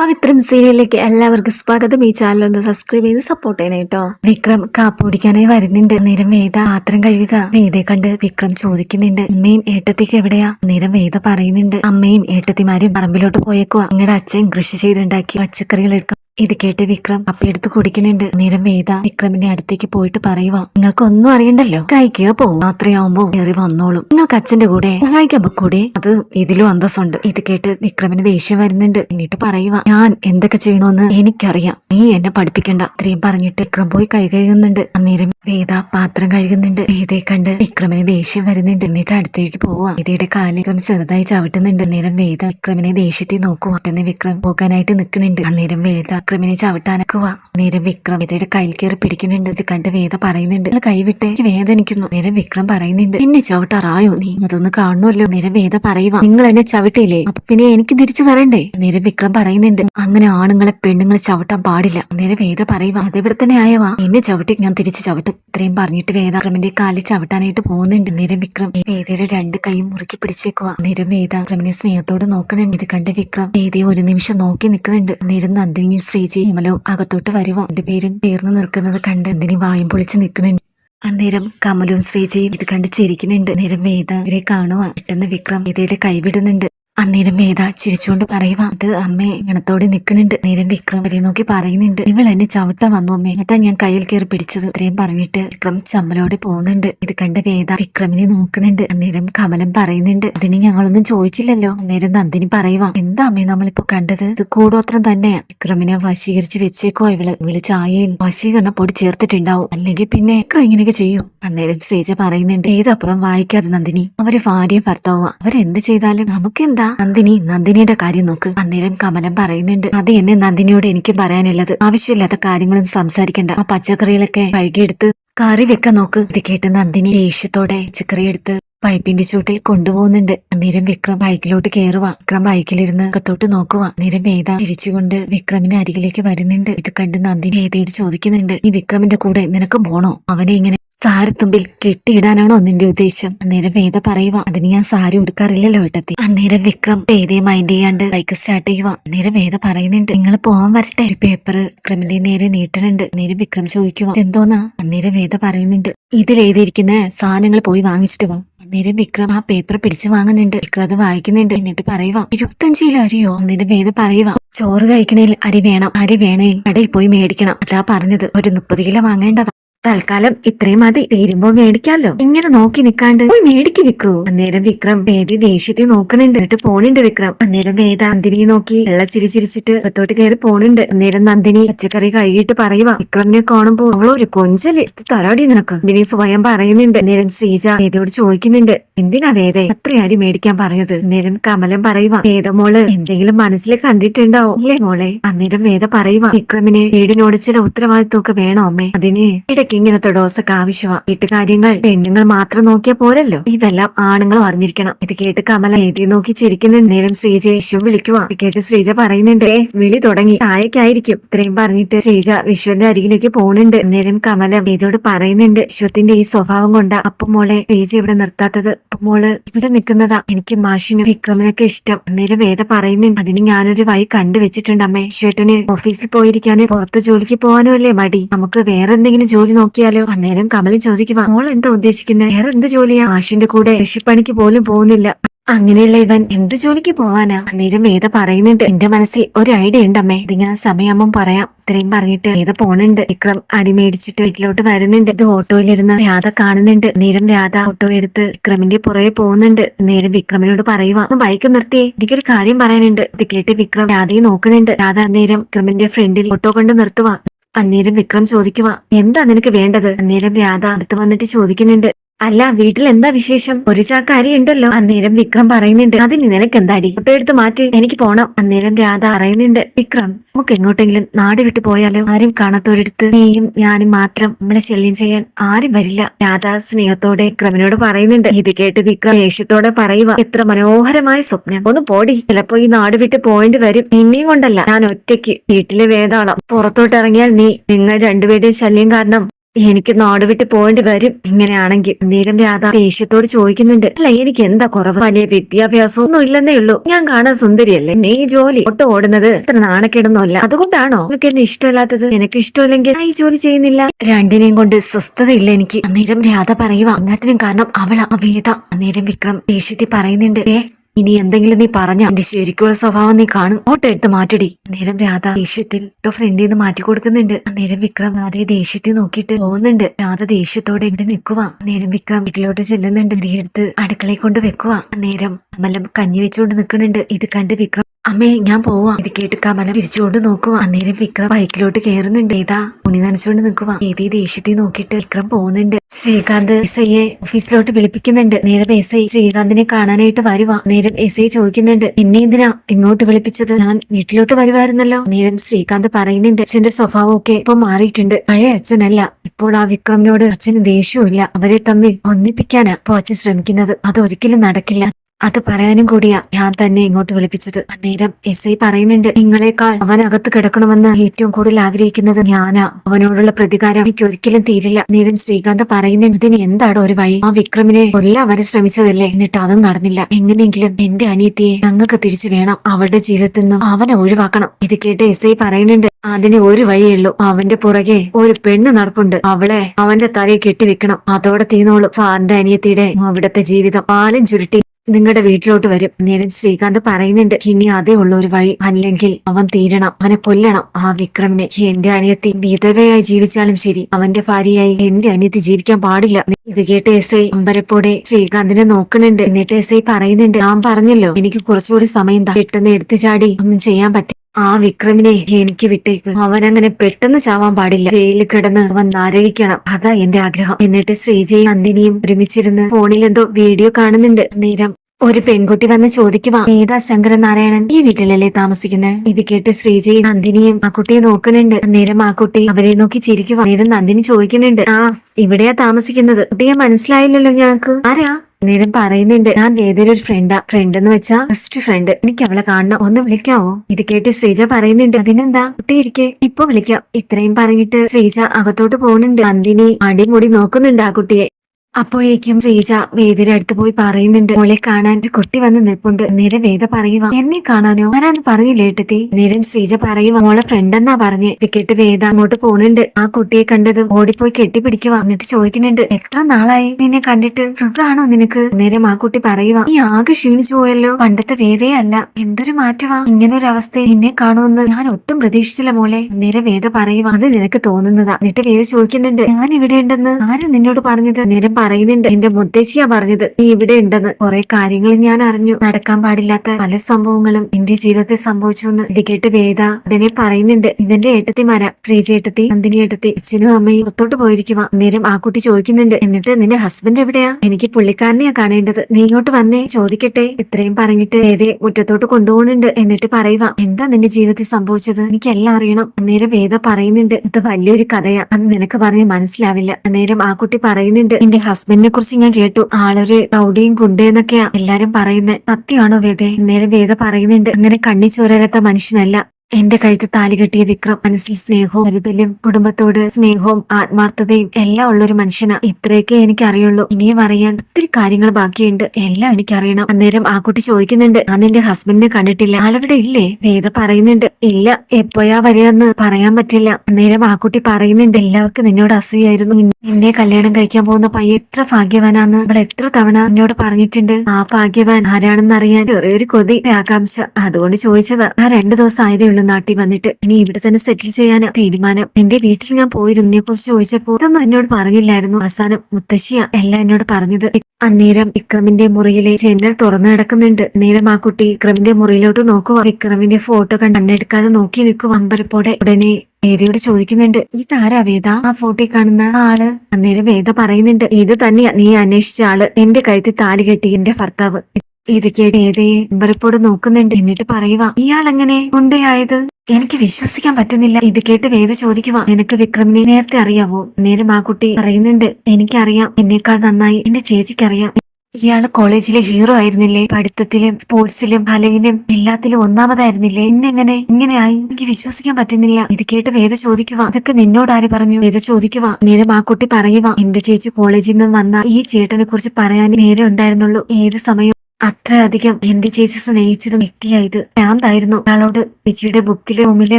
പവിത്രം സീരിയലിലേക്ക് എല്ലാവർക്കും സ്വാഗതം. ഈ ചാനൽ ഒന്ന് സബ്സ്ക്രൈബ് ചെയ്ത് സപ്പോർട്ട് ചെയ്യണം കേട്ടോ വിക്രം കാപ്പുടിക്കാനായി വരുന്നുണ്ട്. നേരം വേദ പാത്രം കഴുകുക. വേദയെ കണ്ട് വിക്രം ചോദിക്കുന്നുണ്ട് അമ്മയും ഏട്ടത്തിക്ക് എവിടെയാ? നേരം വേദ പറയുന്നുണ്ട് അമ്മയും ഏട്ടത്തിമാരും പറമ്പിലോട്ട് പോയേക്കുവാ. നിങ്ങളുടെ അച്ഛൻ കൃഷി ചെയ്തുണ്ടാക്കി പച്ചക്കറികൾ എടുക്കാം ഇത് കേട്ട് വിക്രം അപ്പിയെടുത്ത് കുടിക്കുന്നുണ്ട്. നേരം വേദ വിക്രമിന്റെ അടുത്തേക്ക് പോയിട്ട് പറയുക നിങ്ങൾക്ക് ഒന്നും അറിയണ്ടല്ലോ. കഴിക്കുക പോവും. രാത്രിയാവുമ്പോ കയറി വന്നോളും. നിങ്ങൾക്ക് അച്ഛന്റെ കൂടെ സഹായിക്കാൻ കൂടെ അത് ഇതിലും അന്തസ്സുണ്ട്. ഇത് കേട്ട് വിക്രമിന് ദേഷ്യം വരുന്നുണ്ട്. എന്നിട്ട് പറയുക ഞാൻ എന്തൊക്കെ ചെയ്യണോന്ന് എനിക്കറിയാം. നീ എന്നെ പഠിപ്പിക്കണ്ട. ഇത്രയും പറഞ്ഞിട്ട് വിക്രം പോയി കൈ കഴുകുന്നുണ്ട്. അന്നേരം വേദ പാത്രം കഴുകുന്നുണ്ട്. വേദയെ കണ്ട് വിക്രമിന് ദേഷ്യം വരുന്നുണ്ട്. എന്നിട്ട് അടുത്തേക്ക് പോവാ. വേദയുടെ കാലിൽ വിക്രം ചെറുതായി ചവിട്ടുന്നുണ്ട്. അന്നേരം വേദ വിക്രമിനെ ദേഷ്യത്തിൽ നോക്കുക അന്ന് വിക്രം പോകാനായിട്ട് നിൽക്കുന്നുണ്ട്. അന്നേരം വേദ വിക്രമിനെ ചവിട്ടാനൊക്കുക നേരം വിക്രം വേദയുടെ കയ്യിൽ കയറി പിടിക്കുന്നുണ്ട്. ഇത് കണ്ട് വേദ പറയുന്നുണ്ട്. "നിങ്ങൾ കൈവിട്ട് എനിക്ക് വേദനിക്കുന്നു. നേരം വിക്രം പറയുന്നുണ്ട്. എന്നെ ചവിട്ടാറായോ നീ? അതൊന്ന് കാണണമല്ലോ നേരം വേദ പറയുക നിങ്ങൾ എന്നെ ചവിട്ടിയില്ലേ? അപ്പൊ പിന്നെ എനിക്ക് തിരിച്ചു തരണ്ടേ? നേരം വിക്രം പറയുന്നുണ്ട്. അങ്ങനെ ആണുങ്ങളെ പെണ്ണുങ്ങളെ ചവിട്ടാൻ പാടില്ല. നേരം വേദ പറയുക അതിവിടെ തന്നെ ആയവാ എന്നെ ചവിട്ടി ഞാൻ തിരിച്ചു ചവിട്ടും. ഇത്രയും പറഞ്ഞിട്ട് വേദ അക്രമിന്റെ കാലിൽ ചവിട്ടാനായിട്ട് പോകുന്നുണ്ട്. നേരം വിക്രം വേദയുടെ രണ്ട് കൈയും മുറുക്കി പിടിച്ചേക്കുക നേരം വേദ അക്രമിനെ സ്നേഹത്തോട് നോക്കണുണ്ട്. ഇത് കണ്ട് വിക്രം വേദയെ ഒരു നിമിഷം നോക്കി നിൽക്കണുണ്ട് നേരം നന്ദിനിയും ശ്രീജി വിമലും അകത്തോട്ട് വരുവോ? രണ്ടുപേരും തീർന്നു നിൽക്കുന്നത് കണ്ട് നന്ദിനി വായും പൊളിച്ച് നിൽക്കുന്നുണ്ട്? അന്നേരം കമലും ശ്രീജയും ഇത് കണ്ട് ചിരിക്കുന്നുണ്ട്. നേരം വേദ ഇവരെ കാണുക പെട്ടെന്ന് വിക്രം വേദയുടെ കൈവിടുന്നുണ്ട് അന്നേരം വേദ ചിരിച്ചുകൊണ്ട് പറയുക അത് അമ്മേ ഇങ്ങനത്തോടെ നിൽക്കുന്നുണ്ട് നേരം വിക്രം വരെ നോക്കി പറയുന്നുണ്ട്. ഇവൾ എന്നെ ചവിട്ട വന്നു അമ്മേ. അതാ ഞാൻ കയ്യിൽ കയറി പിടിച്ചത്. ഇത്രയും പറഞ്ഞിട്ട് വിക്രം ചമ്മലോടെ പോകുന്നുണ്ട്. ഇത് കണ്ട വേദ വിക്രമിനെ നോക്കുന്നുണ്ട് അന്നേരം കമലം പറയുന്നുണ്ട് അതിന് ഞങ്ങളൊന്നും ചോദിച്ചില്ലല്ലോ. അന്നേരം നന്ദിനി പറയുക എന്താ അമ്മേ നമ്മളിപ്പോ കണ്ടത്? ഇത് കൂടോത്രം തന്നെയാ. വിക്രമിനെ വശീകരിച്ച് വെച്ചേക്കോ ഇവൾ. ഇവൾ ചായയിൽ വശീകരണ പൊടി ചേർത്തിട്ടുണ്ടാവും. അല്ലെങ്കിൽ പിന്നെ വിക്രം ഇങ്ങനെയൊക്കെ ചെയ്യും. അന്നേരം ശ്രീജ പറയുന്നുണ്ട് ഏതപ്പുറം വായിക്കാതെ നന്ദിനി? അവർ ഭാര്യ ഭർത്താവുക അവരെന്ത് ചെയ്താലും നമുക്കെന്താ നന്ദിനി നന്ദിനിയുടെ കാര്യം നോക്ക്. അന്നേരം കമലം പറയുന്നുണ്ട് അത് എന്നെ നന്ദിനിയോട് എനിക്ക് പറയാനുള്ളത്. ആവശ്യമില്ലാത്ത കാര്യങ്ങളൊന്നും സംസാരിക്കണ്ട. ആ പച്ചക്കറികളൊക്കെ കഴുകിയെടുത്ത് കറി വെക്കാൻ നോക്ക്. ഇത് കേട്ട് നന്ദിനി ദേഷ്യത്തോടെ പച്ചക്കറി എടുത്ത് പൈപ്പിന്റെ ചൂട്ടിൽ കൊണ്ടുപോകുന്നുണ്ട്. അന്നേരം വിക്രം ബൈക്കിലോട്ട് കയറുക വിക്രം ബൈക്കിലിരുന്ന് അകത്തോട്ട് നോക്കുക അന്നേരം വേദ ചിരിച്ചുകൊണ്ട് വിക്രമിന്റെ അരികിലേക്ക് വരുന്നുണ്ട്. ഇത് കണ്ട് നന്ദിനി വേദയോട് ചോദിക്കുന്നുണ്ട് ഈ വിക്രമിന്റെ കൂടെ നിനക്ക് പോണോ? അവനെ ഇങ്ങനെ സാരത്തുമ്പിൽ കെട്ടിയിടാനാണോ നിന്റെ ഉദ്ദേശം? അന്നേരം വേദ പറയുക അതിന് ഞാൻ സാരി ഉടുക്കാറില്ലല്ലോ ഏട്ടത്തി. അന്നേരം വിക്രം വേദയെ മൈൻഡ് ചെയ്യാണ്ട് ബൈക്ക് സ്റ്റാർട്ട് ചെയ്യുക അന്നേരം വേദ പറയുന്നുണ്ട് നിങ്ങൾ പോവാൻ വരട്ടെ. ഒരു പേപ്പർ വിക്രമിന്റെ നേരെ നീട്ടണുണ്ട്. അന്നേരം വിക്രം ചോദിക്കുക എന്തോന്നാ? അന്നേരം വേദ പറയുന്നുണ്ട് ഇതിൽ എഴുതിയിരിക്കുന്ന സാധനങ്ങൾ പോയി വാങ്ങിച്ചിട്ട് വാ. അന്നേരം വിക്രം ആ പേപ്പർ പിടിച്ചു വാങ്ങുന്നുണ്ട്. വിക്രം അത് വായിക്കുന്നുണ്ട്. എന്നിട്ട് പറയുക ഇരുപത്തഞ്ച് കിലോ അരിയോ? അന്നേരം വേദ പറയുക ചോറ് കഴിക്കണേൽ അരി വേണം അരി വേണേൽ കടയിൽ പോയി മേടിക്കണം. അതാ പറഞ്ഞത് ഒരു മുപ്പത് കിലോ വാങ്ങേണ്ടതാ. തൽക്കാലം ഇത്രയും മതി. തീരുമ്പോൾ മേടിക്കാലോ. ഇങ്ങനെ നോക്കി നിക്കാണ്ട്. പോയി മേടിക്ക് വിക്രു. അന്നേരം വിക്രം വേദി ദേഷ്യത്തിൽ നോക്കണുണ്ട്. എന്നിട്ട് പോണുണ്ട് വിക്രം. അന്നേരം വേദ നന്ദിനിയെ നോക്കി വെള്ള ചിരി ചിരിച്ചിട്ട് അകത്തോട്ട് കയറി പോണുണ്ട്. അന്നേരം നന്ദിനി പച്ചക്കറി കഴുകിയിട്ട് പറയുക വിക്രമിനെ കാണുമ്പോ അവളൊരു കൊഞ്ചൽ തരാടി നിനക്ക്. നന്ദിനി സ്വയം പറയുന്നുണ്ട്. അന്നേരം ശ്രീജ വേദയോട് ചോദിക്കുന്നുണ്ട് എന്തിനാ വേദ അത്ര അരി മേടിക്കാൻ പറഞ്ഞത്? അന്നേരം കമലം പറയുക വേദ മോൾ എന്തെങ്കിലും മനസ്സിൽ കണ്ടിട്ടുണ്ടാവും അല്ലേ മോളെ? അന്നേരം വേദ പറയുക വിക്രമിനെ വീടിനോട് ചില ഉത്തരവാദിത്വമൊക്കെ വേണോ അമ്മേ? അതിന് ഇടയ്ക്ക് ഇങ്ങനത്തെ ഡോസൊക്കെ ആവശ്യമാണ് വീട്ടുകാര്യങ്ങൾ പെണ്ണുങ്ങൾ മാത്രം നോക്കിയാൽ പോരല്ലോ. ഇതെല്ലാം ആണുങ്ങളും അറിഞ്ഞിരിക്കണം. ഇത് കേട്ട് കമല എഴുതി നോക്കി ചിരിക്കുന്നുണ്ട്. നേരം ശ്രീജ വിശ്വം വിളിക്കുക ഇത് കേട്ട് ശ്രീജ പറയുന്നുണ്ട് വിളി തുടങ്ങി. ആയക്കായിരിക്കും ഇത്രയും പറഞ്ഞിട്ട് ശ്രീജ വിശ്വന്റെ അരികിലേക്ക് പോണുണ്ട്. നേരം കമല വേദയോട് പറയുന്നുണ്ട് വിശ്വത്തിന്റെ ഈ സ്വഭാവം കൊണ്ടാ. അപ്പൊ മോളെ ശ്രീജ ഇവിടെ നിർത്താത്തത്. അപ്പൊ മോൾ ഇവിടെ നിൽക്കുന്നതാ. എനിക്ക് മാഷിനും വിക്രമിനൊക്കെ ഇഷ്ടം. അന്നേരം വേദ പറയുന്നുണ്ട് അതിന് ഞാനൊരു വഴി കണ്ടുവച്ചിട്ടുണ്ട് അമ്മേ. വിശ്വേട്ടന് ഓഫീസിൽ പോയിരിക്കാനും പുറത്ത് ജോലിക്ക് പോകാനും അല്ലേ മടി? നമുക്ക് വേറെ എന്തെങ്കിലും ജോലി നോക്കിയാലോ? അന്നേരം കമലി ചോദിക്കുക മോൾ എന്താ ഉദ്ദേശിക്കുന്നത് വേറെ എന്ത് ജോലിയാ? ആഷിന്റെ കൂടെ കൃഷിപ്പണിക്ക് പോലും പോകുന്നില്ല. അങ്ങനെയുള്ള ഇവൻ എന്ത് ജോലിക്ക് പോവാനാ? അന്നേരം വേദ പറയുന്നുണ്ട് എന്റെ മനസ്സിൽ ഒരു ഐഡിയ ഉണ്ട് അമ്മേ. ഇതിങ്ങനെ സമയമാകുമ്പോൾ പറയാം. ഇത്രയും പറഞ്ഞിട്ട് വേദ പോണുണ്ട്. വിക്രം അരി മേടിച്ചിട്ട് വീട്ടിലോട്ട് വരുന്നുണ്ട്. ഇത് ഓട്ടോയിലിരുന്ന് രാധ കാണുന്നുണ്ട്. നേരം രാധ ഓട്ടോ എടുത്ത് വിക്രമിന്റെ പുറകെ പോകുന്നുണ്ട്. നേരം വിക്രമിനോട് പറയുക "ഒന്ന് ബൈക്ക് നിർത്തിയേ. എനിക്കൊരു കാര്യം പറയാനുണ്ട്. ഇത് കേട്ട് വിക്രം രാധയെ നോക്കുന്നുണ്ട്. രാധ നേരം വിക്രമിന്റെ ഫ്രണ്ടിൽ ഓട്ടോ കൊണ്ട് നിർത്തുക അന്നേരം വിക്രം ചോദിക്കുക എന്താ നിനക്ക് വേണ്ടത്? അന്നേരം രാധ അടുത്ത് വന്നിട്ട് ചോദിക്കുന്നുണ്ട്. അല്ല വീട്ടിൽ എന്താ വിശേഷം? ഒരു ചാക്ക അരി ഉണ്ടല്ലോ അന്നേരം വിക്രം പറയുന്നുണ്ട്. അതിന് നിനക്ക് എന്താടി ഫോട്ടോ എടുത്ത് മാറ്റി. എനിക്ക് പോണം. അന്നേരം രാധ അറിയുന്നുണ്ട് വിക്രം നമുക്ക് എങ്ങോട്ടെങ്കിലും നാട് വിട്ടു പോയാലോ? ആരും കാണാത്തൊരിടത്ത് നീയും ഞാനും മാത്രം നമ്മളെ ശല്യം ചെയ്യാൻ ആരും വരില്ല. രാധ സ്നേഹത്തോടെ വിക്രമിനോട് പറയുന്നുണ്ട്. ഇത് കേട്ട് വിക്രം ദേഷ്യത്തോടെ പറയുക എത്ര മനോഹരമായ സ്വപ്നം. ഒന്ന് പോടി. ചിലപ്പോ ഈ നാട് വിട്ട് പോയിന്റ് വരും. നിന്നെയും കൊണ്ടല്ല. ഞാൻ ഒറ്റയ്ക്ക് വീട്ടിലെ വേദാളം. പുറത്തോട്ട് ഇറങ്ങിയാൽ നീ നിങ്ങൾ രണ്ടുപേരുടെയും ശല്യം കാരണം എനിക്ക് നാട് വിട്ട് പോകേണ്ടി വരും. ഇങ്ങനെയാണെങ്കിൽ നേരം രാധ ദേഷ്യത്തോട് ചോദിക്കുന്നുണ്ട്. അല്ല എനിക്ക് എന്താ കുറവ്? വലിയ വിദ്യാഭ്യാസം ഒന്നും ഇല്ലെന്നേ ഉള്ളൂ. ഞാൻ കാണാൻ സുന്ദരിയല്ലേ? നീ ജോലി ഒട്ട് ഓടുന്നത് ഇത്ര നാണക്കേടൊന്നുമല്ല. അതുകൊണ്ടാണോ നിനക്ക് എന്നെ ഇഷ്ടമല്ലാത്തത്? എനിക്ക് ഇഷ്ടമില്ലെങ്കിൽ ഈ ജോലി ചെയ്യുന്നില്ല. രണ്ടിനെയും കൊണ്ട് സ്വസ്ഥതയില്ല എനിക്ക്. അന്നേരം രാധ പറയുക അങ്ങനത്തിനും കാരണം അവളാ ആ വേദ അന്നേരം വിക്രം ദേഷ്യത്തിൽ പറയുന്നുണ്ട് ഏ ഇനി എന്തെങ്കിലും നീ പറഞ്ഞ എന്റെ ശരിക്കുള്ള സ്വഭാവം നീ കാണും. ഓട്ടോ എടുത്ത് മാറ്റടി. നേരം രാധ ദേഷ്യത്തിൽ ഓട്ടോ ഫ്രണ്ടിൽ നിന്ന് മാറ്റി കൊടുക്കുന്നുണ്ട്. നേരം വിക്രം രാധയെ ദേഷ്യത്തിൽ നോക്കിയിട്ട് പോകുന്നുണ്ട്. രാധ ദേഷ്യത്തോടെ ഇവിടെ നിൽക്കുക നേരം വിക്രം വീട്ടിലോട്ട് ചെല്ലുന്നുണ്ട്. എടുത്ത് അടുക്കളയിൽ കൊണ്ട് വെക്കുക നേരം കമലം കഞ്ഞി വെച്ചുകൊണ്ട് നിൽക്കുന്നുണ്ട്. ഇത് കണ്ട് വിക്രം അമ്മേ ഞാൻ പോവാ. ഇത് കേട്ട് കമല തിരിച്ചുകൊണ്ട് നോക്കുക അന്നേരം വിക്രം ബൈക്കിലോട്ട് കയറുന്നുണ്ട് ഏതാ മുനി നനച്ചുകൊണ്ട് നിൽക്കുക ഏതേ ദേഷ്യത്തിൽ നോക്കിയിട്ട് വിക്രം പോകുന്നുണ്ട്. ശ്രീകാന്ത് എസ് ഐയെ ഓഫീസിലോട്ട് വിളിപ്പിക്കുന്നുണ്ട്. നേരം എസ് ഐ ശ്രീകാന്തിനെ കാണാനായിട്ട് വരുവാ. നേരം എസ് ഐ ചോദിക്കുന്നുണ്ട് എന്നെ എന്തിനാ ഇങ്ങോട്ട് വിളിപ്പിച്ചത്? ഞാൻ വീട്ടിലോട്ട് വരുവായിരുന്നല്ലോ. നേരം ശ്രീകാന്ത് പറയുന്നുണ്ട് അച്ഛന്റെ സ്വഭാവമൊക്കെ ഇപ്പൊ മാറിയിട്ടുണ്ട്. പഴയ അച്ഛനല്ല. ഇപ്പോൾ ആ വിക്രമിനോട് അച്ഛന് ദേഷ്യമില്ല അവരെ തമ്മിൽ ഒന്നിപ്പിക്കാനാ ഇപ്പൊ അച്ഛൻ ശ്രമിക്കുന്നത്. അതൊരിക്കലും നടക്കില്ല. അത് പറയാനും കൂടിയാ. ഞാൻ തന്നെ ഇങ്ങോട്ട് വിളിപ്പിച്ചത്. അന്നേരം എസ് ഐ പറയുന്നുണ്ട് നിങ്ങളെക്കാൾ അവൻ അകത്ത് കിടക്കണമെന്ന് ഏറ്റവും കൂടുതൽ ആഗ്രഹിക്കുന്നത് ഞാനാ. അവനോടുള്ള പ്രതികാരം എനിക്ക് ഒരിക്കലും തീരില്ല. നേരം ശ്രീകാന്ത് പറയുന്നുണ്ട് ഇതിന് എന്താടോ ഒരു വഴി? ആ വിക്രമിനെ കൊല്ലാൻ വരെ ശ്രമിച്ചതല്ലേ? എന്നിട്ട് അതും നടന്നില്ല. എങ്ങനെയെങ്കിലും എന്റെ അനിയത്തിയെ ഞങ്ങൾക്ക് തിരിച്ചു വേണം. അവളുടെ ജീവിതത്തിൽ നിന്നും അവനെ ഒഴിവാക്കണം. ഇത് കേട്ട് എസ് ഐ പറയുന്നുണ്ട് അതിന് ഒരു വഴിയുള്ളൂ അവന്റെ പുറകെ ഒരു പെണ്ണ് നടപ്പുണ്ട്. അവളെ അവന്റെ തലയെ കെട്ടിവെക്കണം. അതോടെ തീന്നോളൂ സാറിന്റെ അനിയത്തിയുടെ അവിടത്തെ ജീവിതം. പാലും ചുരുട്ടി നിങ്ങളുടെ വീട്ടിലോട്ട് വരും. നേരം ശ്രീകാന്ത് പറയുന്നുണ്ട് ഇനി അതേ ഉള്ള ഒരു വഴി. അല്ലെങ്കിൽ അവൻ തീരണം. അവനെ കൊല്ലണം. ആ വിക്രമിനെ. എന്റെ അനിയത്തി വിധവയായി ജീവിച്ചാലും ശരി. അവന്റെ ഭാര്യയായി എന്റെ അനിയത്തി ജീവിക്കാൻ പാടില്ല. ഇത് കേട്ട് എസ് ഐ അമ്പരപ്പോടെ ശ്രീകാന്തിനെ നോക്കണുണ്ട് എന്നിട്ട് എസ് ഐ പറയുന്നുണ്ട് ഞാൻ പറഞ്ഞല്ലോ. എനിക്ക് കുറച്ചുകൂടി സമയം പെട്ടെന്ന് എടുത്തു ചാടി. ഒന്നും ചെയ്യാൻ പറ്റും ആ വിക്രമിനെ എനിക്ക് വിട്ടേക്ക്. അവൻ അങ്ങനെ പെട്ടെന്ന് ചാവാൻ പാടില്ല. ജയിലിൽ കിടന്ന് അവൻ നരകിക്കണം അതാ എന്റെ ആഗ്രഹം. എന്നിട്ട് ശ്രീജയും നന്ദിനിയും ഒരുമിച്ചിരുന്ന് ഫോണിൽ എന്തോ വീഡിയോ കാണുന്നുണ്ട്. നേരം ഒരു പെൺകുട്ടി വന്ന് ചോദിക്കുക ഏതാ ശങ്കരനാരായണൻ? ഈ വീട്ടിലല്ലേ താമസിക്കുന്നത് ഇത് കേട്ട് ശ്രീജയും നന്ദിനിയും ആ കുട്ടിയെ നോക്കണുണ്ട് നേരം ആ കുട്ടി അവരെ നോക്കി ചിരിക്കുക നേരം നന്ദിനി ചോദിക്കുന്നുണ്ട് ആ ഇവിടെയാ താമസിക്കുന്നത്? കുട്ടിയെ മനസ്സിലായില്ലല്ലോ ഞങ്ങൾക്ക് ആരാ? നേരം പറയുന്നുണ്ട് ഞാൻ വേദയുടെ ഒരു ഫ്രണ്ടാ ഫ്രണ്ട് എന്ന് വെച്ചാ ബെസ്റ്റ് ഫ്രണ്ട് എനിക്ക് അവളെ കാണണം. ഒന്ന് വിളിക്കാവോ? ഇത് കേട്ട് ശ്രീജ പറയുന്നുണ്ട് അതിനെന്താ? കുട്ടി ഇരിക്കെ. ഇപ്പൊ വിളിക്കാം. ഇത്രയും പറഞ്ഞിട്ട് ശ്രീജ അകത്തോട്ട് പോകുന്നുണ്ട്. നന്ദിനി അടിയും കൂടി നോക്കുന്നുണ്ട് ആ കുട്ടിയെ. അപ്പോഴേക്കും ശ്രീജ വേദിയുടെ അടുത്ത് പോയി പറയുന്നുണ്ട് മോളെ കാണാൻ ഒരു കുട്ടി വന്ന് നിൽപ്പുണ്ട്. നേരം വേദ പറയുക എന്നെ കാണാനോ? ആരാന്ന് പറഞ്ഞില്ലേ ഏട്ടത്തി? നേരം ശ്രീജ പറയുക മോളെ ഫ്രണ്ട് എന്നാ പറഞ്ഞ് ടിക്കറ്റ് വേദ അങ്ങോട്ട് പോണുണ്ട്. ആ കുട്ടിയെ കണ്ടത് ഓടിപ്പോയി കെട്ടിപ്പിടിക്കുക എന്നിട്ട് ചോദിക്കുന്നുണ്ട് എത്ര നാളായി നിന്നെ കണ്ടിട്ട്? സുഖാണോ നിനക്ക്? നേരം ആ കുട്ടി പറയുക നീ ആകെ ക്ഷീണിച്ചു പോയല്ലോ. പണ്ടത്തെ വേദയെ അല്ല എന്തൊരു മാറ്റവാ. ഇങ്ങനെ ഒരു അവസ്ഥ നിന്നെ കാണുമെന്ന് ഞാൻ ഒട്ടും പ്രതീക്ഷിച്ചില്ല മോളെ. നേരെ വേദ പറയുക അത് നിനക്ക് തോന്നുന്നതാ. എന്നിട്ട് വേദ ചോദിക്കുന്നുണ്ട് ഞാൻ ഇവിടെ ഉണ്ടെന്ന് ആരും നിന്നോട് പറഞ്ഞത്? നേരം പറയുന്നുണ്ട്. എന്റെ മുത്തശ്ശിയാ പറഞ്ഞത്. നീ ഇവിടെ ഉണ്ടെന്ന് കുറെ കാര്യങ്ങൾ ഞാൻ അറിഞ്ഞു. നടക്കാൻ പാടില്ലാത്ത പല സംഭവങ്ങളും എന്റെ ജീവിതത്തിൽ സംഭവിച്ചു എന്ന് ഇത് കേട്ട് വേദ അതിനെ പറയുന്നുണ്ട്. ഇതെന്റെ ഏട്ടത്തിമാരാ ശ്രീചേട്ടത്തി നന്ദിനി ഏട്ടത്തി അച്ഛനും അമ്മയും പുറത്തോട്ട് പോയിരിക്കുക നേരം ആ കുട്ടി ചോദിക്കുന്നുണ്ട്. എന്നിട്ട് നിന്റെ ഹസ്ബൻഡ് എവിടെയാ? എനിക്ക് പുള്ളിക്കാരനെയാ കാണേണ്ടത്. നീ ഇങ്ങോട്ട് വന്നേ. ചോദിക്കട്ടെ. ഇത്രയും പറഞ്ഞിട്ട് വേദയെ മുറ്റത്തോട്ട് കൊണ്ടുപോകുന്നുണ്ട്. എന്നിട്ട് പറയുക എന്താ നിന്റെ ജീവിതത്തിൽ സംഭവിച്ചത്? എനിക്ക് എല്ലാം അറിയണം. അന്നേരം വേദ പറയുന്നുണ്ട് ഇത് വലിയൊരു കഥയാ. അത് നിനക്ക് പറഞ്ഞ് മനസ്സിലാവില്ല. അന്നേരം ആ കുട്ടി പറയുന്നുണ്ട് എന്റെ ഹസ്ബൻഡിനെ കുറിച്ച് ഞാൻ കേട്ടു. ആളൊരു റൗഡിയും ഗുണ്ടയെന്നൊക്കെയാ എല്ലാരും പറയുന്നത്. സത്യമാണോ വേദ? നേരം വേദ പറയുന്നുണ്ട്. അങ്ങനെ കണ്ണി ചോരകത്ത മനുഷ്യനല്ല. എന്റെ കഴുത്ത് താലി കെട്ടിയ വിക്രം മനസ്സിൽ സ്നേഹവും കരുതലും കുടുംബത്തോട് സ്നേഹവും ആത്മാർത്ഥതയും എല്ലാം ഉള്ളൊരു മനുഷ്യനാ. ഇത്രയൊക്കെ എനിക്ക് അറിയുള്ളൂ ഇനിയും അറിയാൻ ഒത്തിരി കാര്യങ്ങൾ ബാക്കിയുണ്ട്. എല്ലാം എനിക്ക് അറിയണം അന്നേരം ആ കുട്ടി ചോദിക്കുന്നുണ്ട് ഞാൻ നിന്റെ ഹസ്ബൻഡിനെ കണ്ടിട്ടില്ല? ആളവിടെ ഇല്ലേ? വേദ പറയുന്നുണ്ട് ഇല്ല. എപ്പോഴാ വരികയെന്ന് പറയാൻ പറ്റില്ല. അന്നേരം ആ കുട്ടി പറയുന്നുണ്ട് എല്ലാവർക്കും നിന്നോട് അസൂയായിരുന്നു. നിന്നെ കല്യാണം കഴിക്കാൻ പോകുന്ന പയ്യ എത്ര ഭാഗ്യവാനാന്ന്. അവൾ എത്ര തവണ എന്നോട് പറഞ്ഞിട്ടുണ്ട്. ആ ഭാഗ്യവാൻ ആരാണെന്ന് അറിയാൻ ചെറിയൊരു കൊതി ആകാംക്ഷ. അതുകൊണ്ട് ചോദിച്ചതാ. ആ രണ്ടു ദിവസം ആയതേ ഉള്ളൂ. നാട്ടിൽ വന്നിട്ട് ഇനി ഇവിടെ തന്നെ സെറ്റിൽ ചെയ്യാൻ തീരുമാനം. എന്റെ വീട്ടിൽ ഞാൻ പോയിരുന്നു കുറിച്ച് ചോദിച്ചപ്പോ ഇതൊന്നും എന്നോട് പറഞ്ഞില്ലായിരുന്നു. അവസാനം മുത്തശ്ശിയ എല്ലാം എന്നോട് പറഞ്ഞത്. അന്നേരം വിക്രമിന്റെ മുറിയിലെ ജനൽ തുറന്നു കിടക്കുന്നുണ്ട്. നേരം ആ കുട്ടി വിക്രമിന്റെ മുറിയിലോട്ട് നോക്കുക വിക്രമിന്റെ ഫോട്ടോ കണ്ടെടുക്കാതെ നോക്കി നിൽക്കുക അമ്പരപ്പോടെ ഉടനെ വേദയോട് ചോദിക്കുന്നുണ്ട് ഇതാരാ വേദ? ആ ഫോട്ടോ കാണുന്ന ആൾ? അന്നേരം വേദ പറയുന്നുണ്ട് ഇത് തന്നെയാ. നീ അന്വേഷിച്ച ആൾ. എന്റെ കഴുത്തിൽ താലി കെട്ടി. എന്റെ ഭർത്താവ്. ഇത് കേട്ട് നോക്കുന്നുണ്ട്. എന്നിട്ട് പറയുക ഇയാൾ എങ്ങനെ ഗുണ്ടയായത്? എനിക്ക് വിശ്വസിക്കാൻ പറ്റുന്നില്ല. ഇത് കേട്ട് വേദ ചോദിക്കുക നിനക്ക് വിക്രമിനെ നേരത്തെ അറിയാവോ? നേരം ആ കുട്ടി പറയുന്നുണ്ട് എനിക്കറിയാം എന്നേക്കാൾ നന്നായി എന്റെ ചേച്ചിക്കറിയാം. ഇയാൾ കോളേജിലെ ഹീറോ ആയിരുന്നില്ലേ? പഠിത്തത്തിലും സ്പോർട്സിലും കലയിലും എല്ലാത്തിലും ഒന്നാമതായിരുന്നില്ലേ? ഇന്നെങ്ങനെ? ഇങ്ങനെയായി? എനിക്ക് വിശ്വസിക്കാൻ പറ്റുന്നില്ല. ഇത് കേട്ട് വേദ ചോദിക്കുക ഇതൊക്കെ നിന്നോട് ആര് പറഞ്ഞു? വേദ ചോദിക്കുക നേരം ആ കുട്ടി പറയുക എന്റെ ചേച്ചി കോളേജിൽ നിന്ന് വന്ന ഈ ചേട്ടനെ കുറിച്ച് പറയാൻ നേരെ ഉണ്ടായിരുന്നുള്ളൂ. ഏത് സമയം അത്രയധികം എന്റെ ചേച്ചി സ്നേഹിച്ചൊരു വ്യക്തിയായത് ഭ്രാന്തായിരുന്നു. ഇയാളോട് ചേച്ചിയുടെ ബുക്കിലെ ഉമിലെ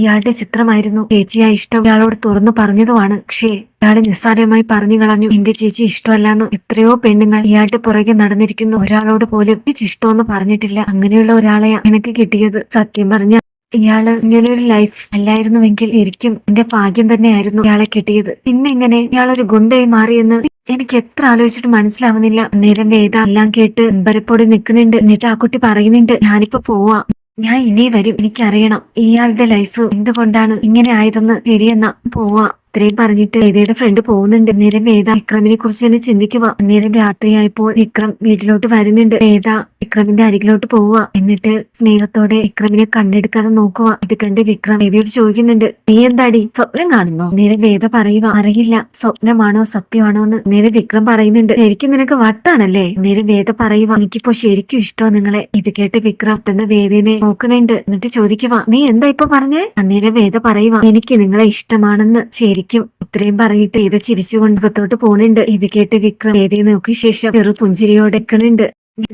ഇയാളുടെ ചിത്രമായിരുന്നു. ചേച്ചിയാ ഇഷ്ടം. ഇയാളോട് തുറന്നു പറഞ്ഞതുമാണ്. പക്ഷേ ഇയാളെ നിസ്സാരമായി പറഞ്ഞു കളഞ്ഞു. എന്റെ ചേച്ചി ഇഷ്ടമല്ലാന്ന് എത്രയോ പെണ്ണുങ്ങൾ ഇയാളുടെ പുറകെ നടന്നിരിക്കുന്നു. ഒരാളോട് പോലും ഇഷ്ടമെന്ന് പറഞ്ഞിട്ടില്ല. അങ്ങനെയുള്ള ഒരാളെയാ എനിക്ക് കിട്ടിയത്. സത്യം പറഞ്ഞ ഇയാൾ ഇങ്ങനെ ഒരു ലൈഫ് അല്ലായിരുന്നുവെങ്കിൽ ശരിക്കും എന്റെ ഭാഗ്യം തന്നെയായിരുന്നു ഇയാളെ കിട്ടിയത്. പിന്നെ എങ്ങനെ ഇയാളൊരു ഗുണ്ടയായി മാറിയെന്ന് എനിക്ക് എത്ര ആലോചിച്ചിട്ട് മനസ്സിലാവുന്നില്ല. നേരം വേദ എല്ലാം കേട്ട് അമ്പരപ്പോടെ നിൽക്കുന്നുണ്ട്. എന്നിട്ട് ആ കുട്ടി പറയുന്നുണ്ട് ഞാനിപ്പോ പോവാ. ഞാൻ ഇനി വരും. എനിക്കറിയണം. ഇയാളുടെ ലൈഫ് എന്തുകൊണ്ടാണ് ഇങ്ങനെ ആയതെന്ന് ശരിയെന്നാ. പോവാ. ഇത്രയും പറഞ്ഞിട്ട് വേദയുടെ ഫ്രണ്ട് പോകുന്നുണ്ട്. നേരം വേദ വിക്രമിനെ കുറിച്ച് തന്നെ ചിന്തിക്കുക നേരം രാത്രിയായപ്പോൾ വിക്രം വീട്ടിലോട്ട് വരുന്നുണ്ട്. വേദ വിക്രമിന്റെ അരികിലോട്ട് പോവുക എന്നിട്ട് സ്നേഹത്തോടെ വിക്രമിനെ കണ്ണെടുക്കാതെ നോക്കുക ഇത് കണ്ട് വിക്രം വേദയോട് ചോദിക്കുന്നുണ്ട് നീ എന്താടി? സ്വപ്നം കാണുന്നോ? നേരെ വേദ പറയുക അറിയില്ല. സ്വപ്നമാണോ? സത്യമാണോ? എന്ന് നേരെ വിക്രം പറയുന്നുണ്ട് ശരിക്കും നിനക്ക് വട്ടാണല്ലേ? നേരെ വേദ പറയുക എനിക്കിപ്പോ ശരിക്കും ഇഷ്ടോ നിങ്ങളെ. ഇത് കേട്ട് വിക്രം തന്നെ വേദനെ നോക്കണുണ്ട് എന്നിട്ട് ചോദിക്കുക നീ എന്താ ഇപ്പൊ പറഞ്ഞേ? അന്നേരം വേദ പറയുക എനിക്ക് നിങ്ങളെ ഇഷ്ടമാണെന്ന് ശരിക്കും ഇത്രയും പറഞ്ഞിട്ട് വേദ ചിരിച്ചുകൊണ്ട് അകത്തോട്ട് പോണുണ്ട്. ഇത് കേട്ട് വിക്രം വേദയെ നോക്കിയ ശേഷം ചെറു പുഞ്ചിരിയോടെ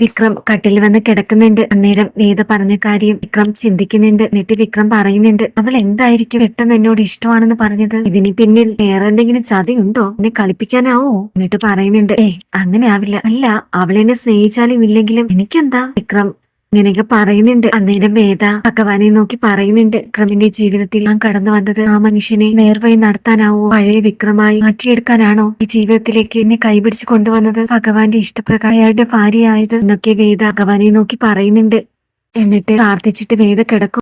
വിക്രം കട്ടിൽ വന്ന് കിടക്കുന്നുണ്ട്. അന്നേരം വേദ പറഞ്ഞ കാര്യം വിക്രം ചിന്തിക്കുന്നുണ്ട്. എന്നിട്ട് വിക്രം പറയുന്നുണ്ട് അവൾ എന്തായിരിക്കും പെട്ടെന്ന് എന്നോട് ഇഷ്ടമാണെന്ന് പറഞ്ഞത്? ഇതിന് പിന്നിൽ വേറെ എന്തെങ്കിലും ചതി ഉണ്ടോ? എന്നെ കളിപ്പിക്കാനാവോ? എന്നിട്ട് പറയുന്നുണ്ട് ഏ അങ്ങനെ ആവില്ല. അല്ല അവളെന്നെ സ്നേഹിച്ചാലും ഇല്ലെങ്കിലും എനിക്കെന്താ? വിക്രം ഇങ്ങനെയൊക്കെ പറയുന്നുണ്ട്. അന്നേരം വേദ ഭഗവാനെ നോക്കി പറയുന്നുണ്ട്. വിക്രമിന്റെ ജീവിതത്തിൽ ഞാൻ കടന്നു വന്നത് ആ മനുഷ്യനെ നേർവഴി നടത്താനാവോ? പഴയ വിക്രമായി മാറ്റിയെടുക്കാനാണോ? ഈ ജീവിതത്തിലേക്ക് എന്നെ കൈപിടിച്ച് കൊണ്ടുവന്നത് ഭഗവാന്റെ ഇഷ്ടപ്രകാരം അയാളുടെ ഭാര്യയായത് എന്നൊക്കെ വേദ ഭഗവാനെ നോക്കി പറയുന്നുണ്ട്. എന്നിട്ട് പ്രാർത്ഥിച്ചിട്ട് വേദ കിടക്കും.